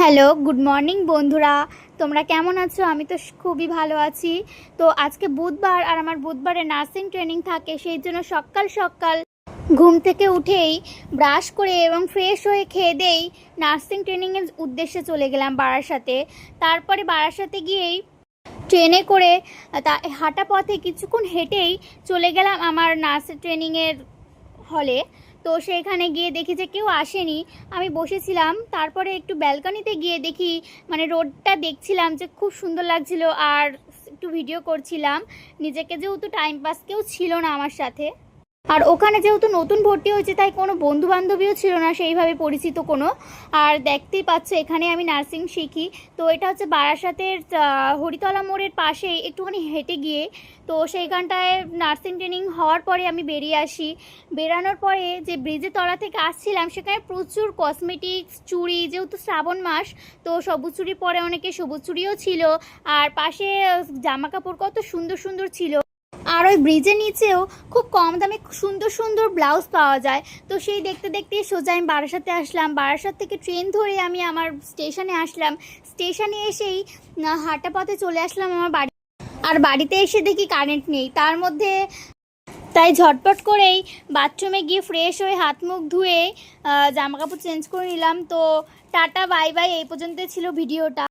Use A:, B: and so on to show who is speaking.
A: Hello, good morning বন্ধুরা। তোমরা কেমন আছো? আমি তো খুবই ভালো আছি। তো আজকে বুধবার আর আমার বুধবারে নার্সিং ট্রেনিং থাকে, সেই জন্য সকাল সকাল ঘুম থেকে উঠেই ব্রাশ করে এবং ফ্রেশ হয়ে খেয়ে দেই নার্সিং ট্রেনিংয়ের উদ্দেশ্যে চলে গেলাম বারাসাতে। তারপরে বারাসাতে গিয়েই ট্রেনে করে তা হাঁটা পথে কিছুক্ষণ হেঁটেই চলে গেলাম আমার নার্স ট্রেনিংয়ের হলে। তো সেখানে গিয়ে দেখি যে কেউ আসেনি। আমি বসেছিলাম, তারপরে একটু ব্যালকনিতে গিয়ে দেখি মানে রোডটা দেখছিলাম যে খুব সুন্দর লাগছিল আর একটু ভিডিও করছিলাম। নিজেকে যেহেতু টাইম পাস কেউ ছিল না আমার সাথে। আর ওখানে যেহেতু নতুন ভর্তি হয়েছে, তাই কোনো বন্ধু বান্ধবীও ছিল না সেইভাবে পরিচিত কোনো। আর দেখতেই পাচ্ছ, এখানে আমি নার্সিং শিখি। তো এটা হচ্ছে বারাসাতের হরিতলা মোড়ের পাশে একটুখানি হেঁটে গিয়ে। তো সেইখানটায় নার্সিং ট্রেনিং হওয়ার পরে আমি বেরিয়ে আসি। বেরানোর পরে যে ব্রিজের তলা থেকে আসছিলাম, সেখানে প্রচুর কসমেটিক্স, চুড়ি, যেহেতু শ্রাবণ মাস, তো সবুজ চুড়ি পরে অনেকে সবুজ চুড়িও ছিল। আর পাশে জামা কাপড় কত সুন্দর সুন্দর ছিল। আর ওই ব্রিজের নিচেও খুব কম দামে সুন্দর সুন্দর ব্লাউজ পাওয়া যায়। তো সেই দেখতে দেখতে সোজা আমি বারাসাতে আসলাম। বারাসাত থেকে ট্রেন ধরে আমি আমার স্টেশনে আসলাম। স্টেশনে এসেই হাঁটা পথে চলে আসলাম আমার বাড়ি। আর বাড়িতে এসে দেখি কারেন্ট নেই। তার মধ্যে তাই ঝটপট করেই বাথরুমে গিয়ে ফ্রেশ হয়ে হাত মুখ ধুয়ে জামা কাপড় চেঞ্জ করে নিলাম। তো টাটা বাই বাই এই পর্যন্ত ছিল ভিডিওটা